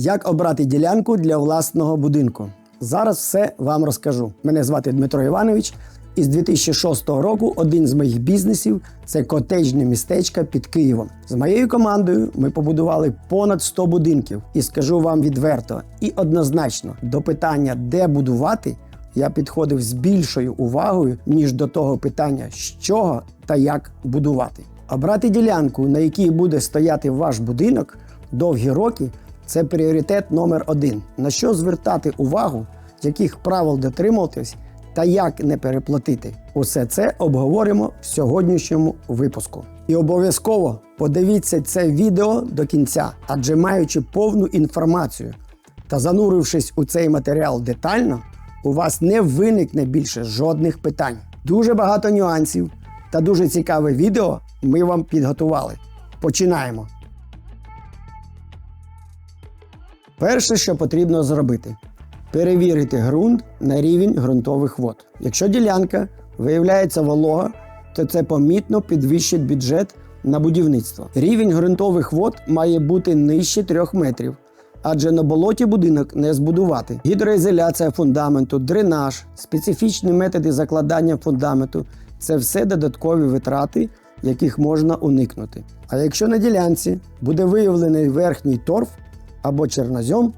Як обрати ділянку для власного будинку? Зараз все вам розкажу. Мене звати Дмитро Іванович. І з 2006 року один з моїх бізнесів це котеджне містечко під Києвом. З моєю командою ми побудували понад 100 будинків. І скажу вам відверто і однозначно до питання, де будувати, я підходив з більшою увагою, ніж до того питання, з чого та як будувати. Обрати ділянку, на якій буде стояти ваш будинок довгі роки, це пріоритет номер один. На що звертати увагу, яких правил дотримуватись та як не переплатити. Усе це обговоримо в сьогоднішньому випуску. І обов'язково подивіться це відео до кінця, адже маючи повну інформацію та занурившись у цей матеріал детально, у вас не виникне більше жодних питань. Дуже багато нюансів та дуже цікаве відео ми вам підготували. Починаємо. Перше, що потрібно зробити, перевірити ґрунт на рівень ґрунтових вод. Якщо ділянка виявляється волога, то це помітно підвищить бюджет на будівництво. Рівень ґрунтових вод має бути нижче 3 метрів, адже на болоті будинок не збудувати. Гідроізоляція фундаменту, дренаж, специфічні методи закладання фундаменту це все додаткові витрати, яких можна уникнути. А якщо на ділянці буде виявлений верхній торф або чернозьом,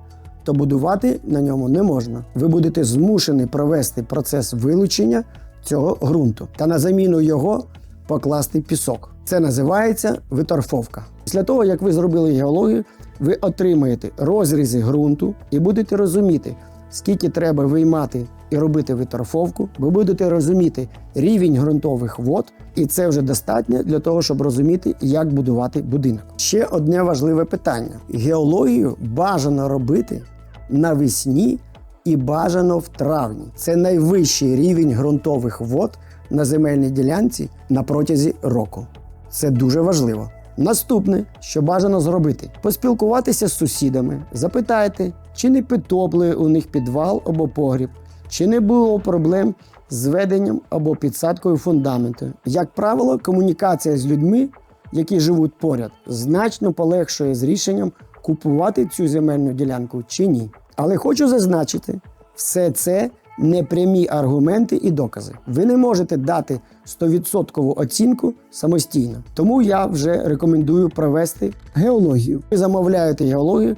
то будувати на ньому не можна. Ви будете змушені провести процес вилучення цього ґрунту та на заміну його покласти пісок. Це називається виторфовка. Після того, як ви зробили геологію, ви отримаєте розрізи ґрунту і будете розуміти, скільки треба виймати і робити виторфовку. Ви будете розуміти рівень ґрунтових вод, і це вже достатньо для того, щоб розуміти, як будувати будинок. Ще одне важливе питання: геологію бажано робити навесні і бажано в травні. Це найвищий рівень ґрунтових вод на земельній ділянці на протязі року. Це дуже важливо. Наступне, що бажано зробити, поспілкуватися з сусідами, запитайте, чи не підтоплює у них підвал або погріб, чи не було проблем з веденням або підсадкою фундаменту. Як правило, комунікація з людьми, які живуть поряд, значно полегшує з рішенням купувати цю земельну ділянку чи ні. Але хочу зазначити, все це не прямі аргументи і докази. Ви не можете дати 100% оцінку самостійно. Тому я вже рекомендую провести геологію. Ви замовляєте геологію,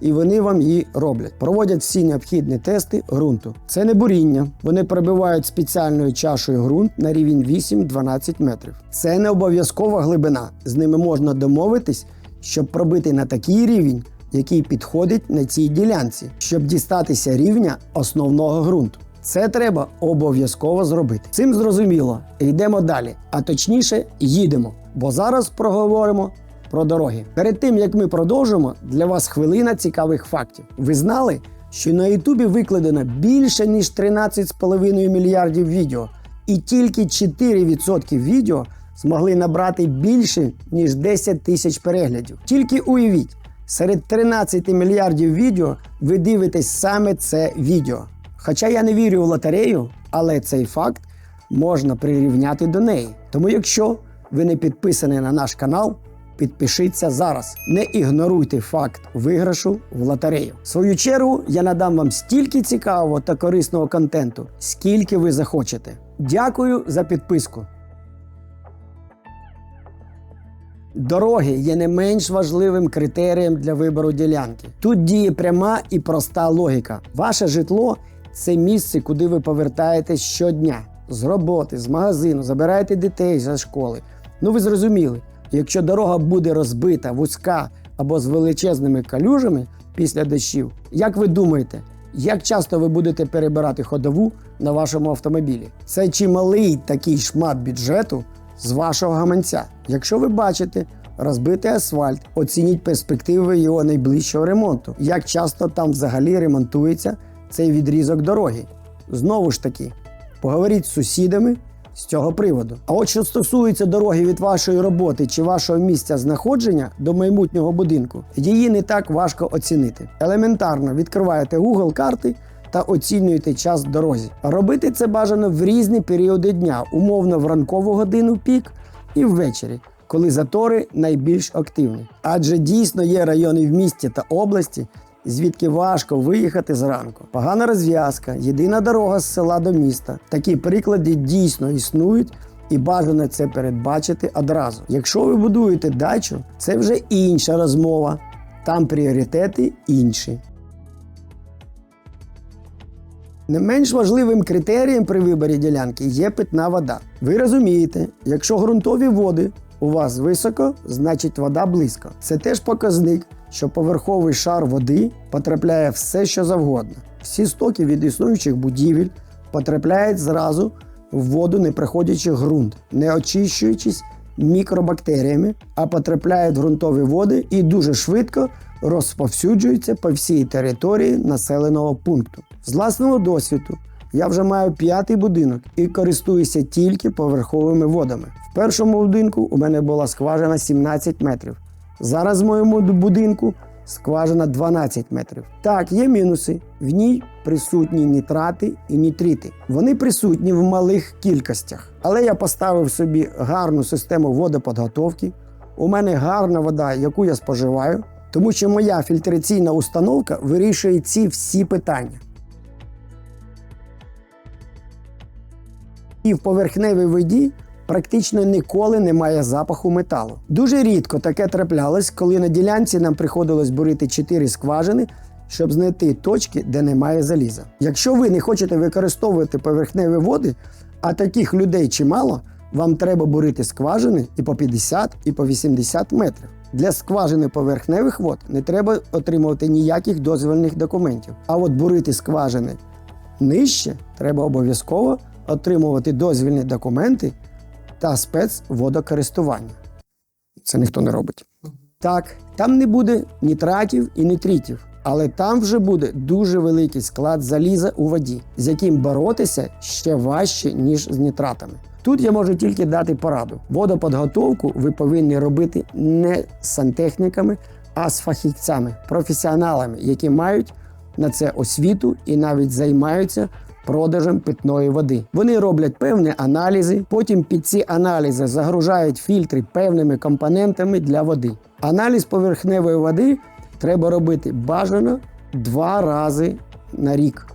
і вони вам її роблять. Проводять всі необхідні тести ґрунту. Це не буріння. Вони пробивають спеціальною чашею ґрунт на рівень 8-12 метрів. Це не обов'язкова глибина. З ними можна домовитись, щоб пробити на такий рівень, який підходить на цій ділянці, щоб дістатися рівня основного ґрунту. Це треба обов'язково зробити. Цим зрозуміло. Йдемо далі. А точніше, їдемо. Бо зараз проговоримо про дороги. Перед тим як ми продовжимо, для вас хвилина цікавих фактів. Ви знали, що на Ютубі викладено більше ніж 13,5 мільярдів відео, і тільки 4% відео змогли набрати більше ніж 10 тисяч переглядів. Тільки уявіть, серед 13 мільярдів відео ви дивитесь саме це відео. Хоча я не вірю в лотерею, але цей факт можна прирівняти до неї. Тому, якщо ви не підписані на наш канал, підпишіться зараз. Не ігноруйте факт виграшу в лотерею. В свою чергу я надам вам стільки цікавого та корисного контенту, скільки ви захочете. Дякую за підписку. Дороги є не менш важливим критерієм для вибору ділянки. Тут діє пряма і проста логіка. Ваше житло це місце, куди ви повертаєтесь щодня з роботи, з магазину, забираєте дітей за школи. Ну ви зрозуміли, якщо дорога буде розбита, вузька або з величезними калюжами після дощів, як ви думаєте, як часто ви будете перебирати ходову на вашому автомобілі? Це чималий такий шмат бюджету з вашого гаманця. Якщо ви бачите розбитий асфальт, оцініть перспективи його найближчого ремонту. Як часто там взагалі ремонтується цей відрізок дороги? Знову ж таки, поговоріть з сусідами з цього приводу. А от що стосується дороги від вашої роботи чи вашого місця знаходження до майбутнього будинку, її не так важко оцінити. Елементарно відкриваєте Google карти та оцінюєте час дорозі. Робити це бажано в різні періоди дня, умовно в ранкову годину пік і ввечері, коли затори найбільш активні. Адже дійсно є райони в місті та області, звідки важко виїхати зранку. Погана розв'язка, єдина дорога з села до міста. Такі приклади дійсно існують. І бажано це передбачити одразу. Якщо ви будуєте дачу, це вже інша розмова. Там пріоритети інші. Не менш важливим критерієм при виборі ділянки є питна вода. Ви розумієте, якщо ґрунтові води у вас високо, значить вода близько. Це теж показник, що поверховий шар води потрапляє все, що завгодно. Всі стоки від існуючих будівель потрапляють зразу в воду, не приходячи в ґрунт, не очищуючись мікробактеріями, а потрапляють в ґрунтові води і дуже швидко розповсюджуються по всій території населеного пункту. З власного досвіду я вже маю п'ятий будинок і користуюся тільки поверховими водами. В першому будинку у мене була скважина 17 метрів. Зараз в моєму будинку скважина 12 метрів. Так, є мінуси. В ній присутні нітрати і нітрити. Вони присутні в малих кількостях. Але я поставив собі гарну систему водоподготовки. У мене гарна вода, яку я споживаю, тому що моя фільтраційна установка вирішує ці всі питання. І в поверхневій воді практично ніколи немає запаху металу. Дуже рідко таке траплялось, коли на ділянці нам приходилось бурити 4 скважини, щоб знайти точки, де немає заліза. Якщо ви не хочете використовувати поверхневі води, а таких людей чимало, вам треба бурити скважини і по 50, і по 80 метрів. Для скважини поверхневих вод не треба отримувати ніяких дозвільних документів. А от бурити скважини нижче треба обов'язково отримувати дозвільні документи та спецводокористування. Це ніхто не робить. Так, там не буде нітратів і нитритів, але там вже буде дуже великий склад заліза у воді, з яким боротися ще важче, ніж з нітратами. Тут я можу тільки дати пораду. Водоподготовку ви повинні робити не з сантехніками, а з фахівцями, професіоналами, які мають на це освіту і навіть займаються продажем питної води. Вони роблять певні аналізи, потім під ці аналізи загружають фільтри певними компонентами для води. Аналіз поверхневої води треба робити бажано два рази на рік,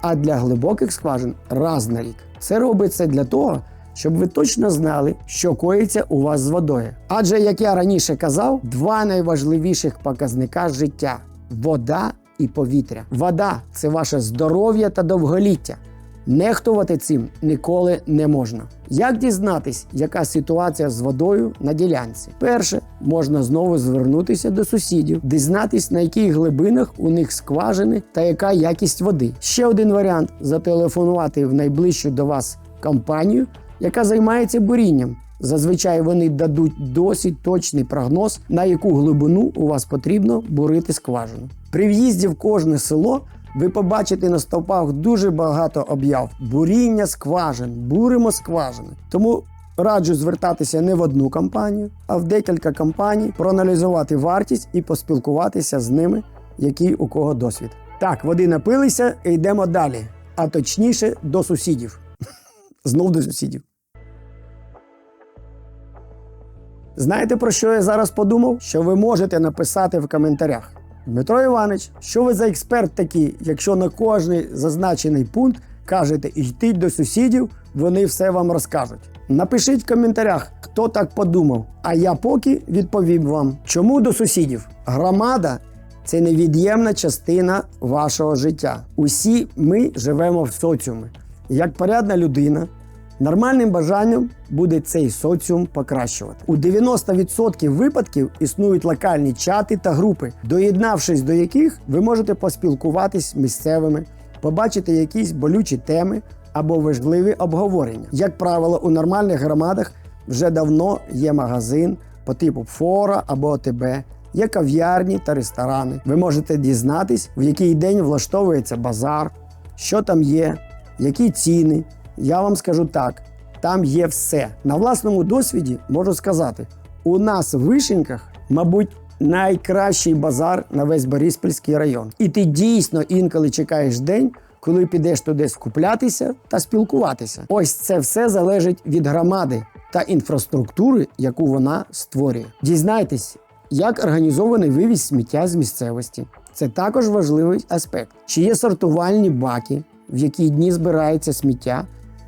а для глибоких скважин раз на рік. Це робиться для того, щоб ви точно знали, що коїться у вас з водою. Адже, як я раніше казав, два найважливіших показника життя вода і повітря. Вода це ваше здоров'я та довголіття. Нехтувати цим ніколи не можна. Як дізнатись, яка ситуація з водою на ділянці? Перше, можна знову звернутися до сусідів, дізнатись, на яких глибинах у них скважини та яка якість води. Ще один варіант зателефонувати в найближчу до вас компанію, яка займається бурінням. Зазвичай вони дадуть досить точний прогноз, на яку глибину у вас потрібно бурити скважину. При в'їзді в кожне село ви побачите на стовпах дуже багато об'яв буріння скважин, буримо скважини. Тому раджу звертатися не в одну компанію, а в декілька компаній, проаналізувати вартість і поспілкуватися з ними, який у кого досвід. Так, води напилися і йдемо далі. А точніше до сусідів. Знов до сусідів. Знаєте, про що я зараз подумав? Що ви можете написати в коментарях. Дмитро Іванович, що ви за експерт такий, якщо на кожний зазначений пункт кажете йдіть до сусідів, вони все вам розкажуть. Напишіть в коментарях, хто так подумав. А я поки відповім вам, чому до сусідів. Громада це невід'ємна частина вашого життя. Усі ми живемо в соціумі. Як порядна людина, Нормальним бажанням буде цей соціум покращувати. У 90% випадків існують локальні чати та групи, доєднавшись до яких ви можете поспілкуватись місцевими, побачити якісь болючі теми або важливі обговорення. Як правило, у нормальних громадах вже давно є магазин по типу фора або ОТБ, є кав'ярні та ресторани. Ви можете дізнатись, в який день влаштовується базар, що там є, які ціни. Я вам скажу так: там є все. На власному досвіді можу сказати: у нас в Вишеньках, мабуть, найкращий базар на весь Бориспільський район. І ти дійсно інколи чекаєш день, коли підеш туди скуплятися та спілкуватися. Ось це все залежить від громади та інфраструктури, яку вона створює. Дізнайтесь, як організований вивіз сміття з місцевості. Це також важливий аспект. Чи є сортувальні баки, в які дні збирається сміття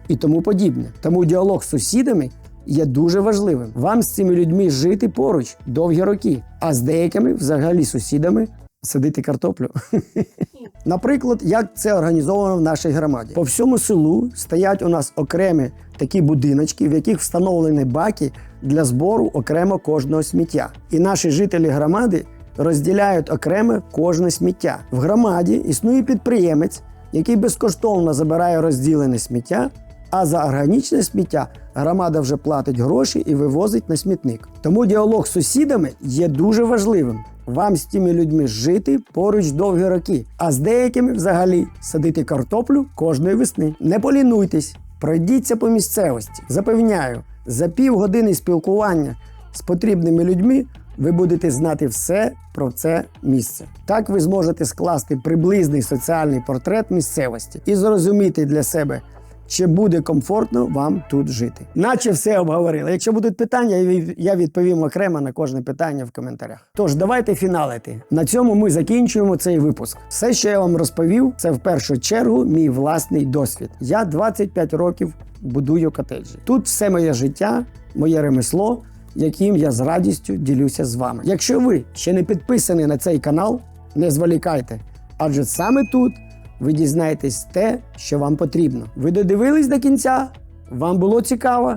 і тому подібне. Тому діалог з сусідами є дуже важливим. Вам з цими людьми жити поруч довгі роки, а з деякими, взагалі, сусідами садити картоплю. Наприклад, як це організовано в нашій громаді. По всьому селу стоять у нас окремі такі будиночки, в яких встановлені баки для збору окремо кожного сміття. І наші жителі громади розділяють окремо кожне сміття. В громаді існує підприємець, який безкоштовно забирає розділене сміття. А за органічне сміття громада вже платить гроші і вивозить на смітник. Тому діалог з сусідами є дуже важливим. Вам з тими людьми жити поруч довгі роки, а з деякими взагалі садити картоплю кожної весни. Не полінуйтесь, пройдіться по місцевості. Запевняю, за півгодини спілкування з потрібними людьми ви будете знати все про це місце. Так ви зможете скласти приблизний соціальний портрет місцевості і зрозуміти для себе. Чи буде комфортно вам тут жити? Наче все обговорили. Якщо будуть питання, я відповім окремо на кожне питання в коментарях. Тож давайте фіналити. На цьому ми закінчуємо цей випуск. Все, що я вам розповів, це в першу чергу мій власний досвід. Я 25 років будую котеджі. Тут все моє життя, моє ремесло, яким я з радістю ділюся з вами. Якщо ви ще не підписані на цей канал, не зволікайте, адже саме тут ви дізнаєтесь те, що вам потрібно. Ви додивились до кінця? Вам було цікаво?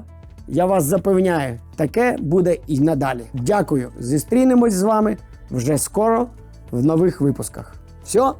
Я вас запевняю, таке буде і надалі. Дякую. Зустрінемось з вами вже скоро в нових випусках. Все?